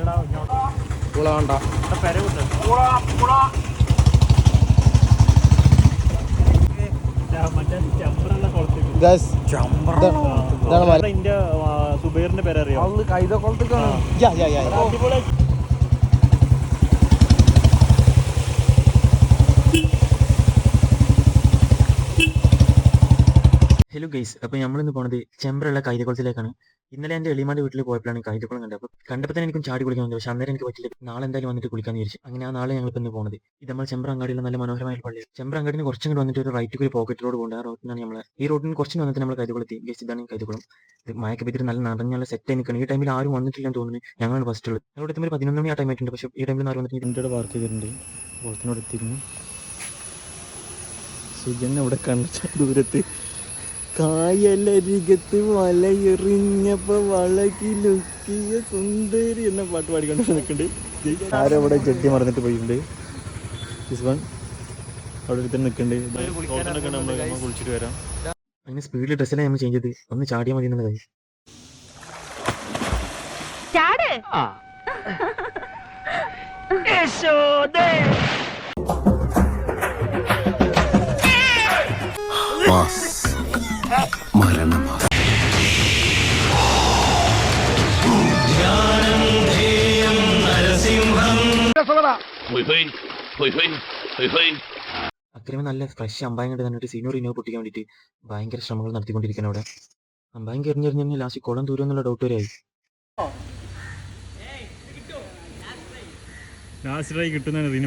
സുബൈറിന്റെ കുള വേണ്ട. ഇവിടെ പെരവുണ്ട് മറ്റേ ഹലോ ഗൈസ് അപ്പോൾ നമ്മളിന്ന് പോണത് ചെമ്പറുള്ള കൈതക്കുളത്തിലേക്കാണ് ഇന്നലെ എന്റെ എളിമാന്റെ വീട്ടിൽ പോയപ്പോഴാണ് കൈതക്കുളം കണ്ടത്. അപ്പോൾ കണ്ടപ്പോൾ തന്നെ എനിക്കും ചാടി കുളിക്കാൻ പക്ഷേ അന്നേരം എനിക്ക് പറ്റില്ല നാളെ എന്തായാലും വന്നിട്ട് കുളിക്കാൻ വിചാരിച്ചു. അങ്ങനെ ആ നാളെ ഞങ്ങൾ ഇന്ന് പോകുന്നത് ഇത് നമ്മൾ ചെമ്പ്ര അങ്ങാടിയിൽ നല്ല മനോഹരമായ പള്ളി ചെമ്പ്ര അങ്ങാടിന് കുറച്ചും കൂടി വന്നിട്ട് ഒരു റൈറ്റ് കൂടി പോക്കറ്റ് റോഡ് പോകുന്നത് ആ റോഡിനാണ് നമ്മൾ ഈ റോഡിന് കുറച്ച് വന്നിട്ട് നമ്മൾ കൈതക്കുളത്തി ഗൈസ് ഇതാണ് കൈതക്കുളം ഇത് മയക്ക പിതിരി നല്ല നിറഞ്ഞാൽ സെറ്റ് നിൽക്കണം ഈ ടൈമിൽ ആരും വന്നിട്ടില്ലെന്ന് തോന്നുന്നു. ഞങ്ങളാണ് ഫസ്റ്റ് ഉള്ളത്. ഞങ്ങളുടെ എത്തുമ്പോൾ പതിനൊന്ന് മണി ആ ടൈം ആയിട്ടുണ്ട്. പക്ഷേ ഈ ടൈമിൽ ആരും വന്നിട്ട് ഇതിന്റെ വർക്ക് ചെയ്തിട്ടുണ്ട് കുളത്തിനോട് എത്തിയിരുന്നു. സുജൻ അവിടെ കണ്ട ദൂരത്ത്. കായലരികത്ത് വലയെറിഞ്ഞപ്പോ വളകിലുക്കിയ സുന്ദരി എന്ന പാട്ട് പാടിക്കൊണ്ട് നിൽക്കുന്നുണ്ട് ആരും അവിടെ ചെട്ടി മറന്നിട്ട് പോയിട്ടുണ്ട്? അവിടെ ഒരുത്തൻ നിൽക്കുന്നുണ്ട്. കുളിച്ചിട്ട് വരാം. അങ്ങനെ സ്പീഡിൽ ഡ്രസ്സിലാണ് നമ്മൾ ചേഞ്ച് ചെയ്ത്. ഒന്ന് ചാടിയാൽ മതി എന്നുള്ള കാര്യം ചാട് അക്രമം നല്ല ഫ്രഷ് അമ്പായം കണ്ട് കണ്ടിട്ട് സീനിയർ ഇനോ പൊട്ടിക്കാൻ വേണ്ടിയിട്ട് ഭയങ്കര ശ്രമങ്ങൾ നടത്തിക്കൊണ്ടിരിക്കണം അവിടെ. അമ്പായം എറിഞ്ഞെറിഞ്ഞ് ലാസ്റ്റ് കുളം ദൂരം എന്നുള്ള ഡൗട്ട് വരെയായി ലാസ്റ്റായി കിട്ടുന്ന എത്തി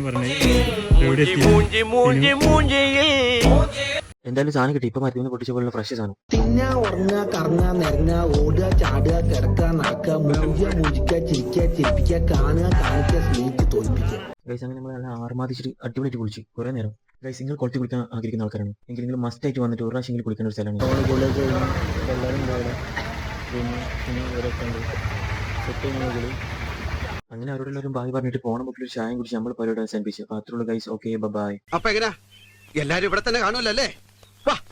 എന്തായാലും സാധനം കിട്ടി. ഇപ്പൊ മരുന്ന് പൊട്ടിച്ച പോലുള്ള ഫ്രഷ് സാധനം തിന്നാ ഉറങ്ങ കറങ്ങ നിറങ്ങ ഓടുക ചാടുക കിടക്കുക നടക്കുക മുഴുക മൂഞ്ചിക്കുക ചിരിക്കുക ചിരിപ്പിക്കുക കാണുക കാണിക്കുക സ്നേഹിച്ച് തോൽപ്പിക്കുക ഗൈസ് അങ്ങനെ നമ്മൾ നല്ല ആർമാദിച്ചിട്ട് അടിപൊളിയായിട്ട് കുളിച്ചു. കുറെ നേരം. ഗൈസ് നിങ്ങൾ കുളത്തിൽ കുളിക്കാൻ ആഗ്രഹിക്കുന്ന ആൾക്കാരാണ്. എങ്കിൽ നിങ്ങൾ മസ്റ്റ് ആയിട്ട് വന്നിട്ട് ഒരു പ്രാവശ്യം കുളിക്കേണ്ട ഒരു സ്ഥലമാണ്. അങ്ങനെ അവരോടെല്ലാവരും ബായ് പറഞ്ഞിട്ട് പോണം മുമ്പിൽ ഒരു ചായം കുടിച്ച് നമ്മൾ പരിപാടി അവസാനിപ്പിച്ചു. അപ്പൊ അത്രയുള്ള ഗൈസ് ഓക്കെ ബൈ അപ്പൊ എങ്ങനെ? എല്ലാരും ഇവിടെ തന്നെ കാണുമല്ലോ അല്ലേ? 是？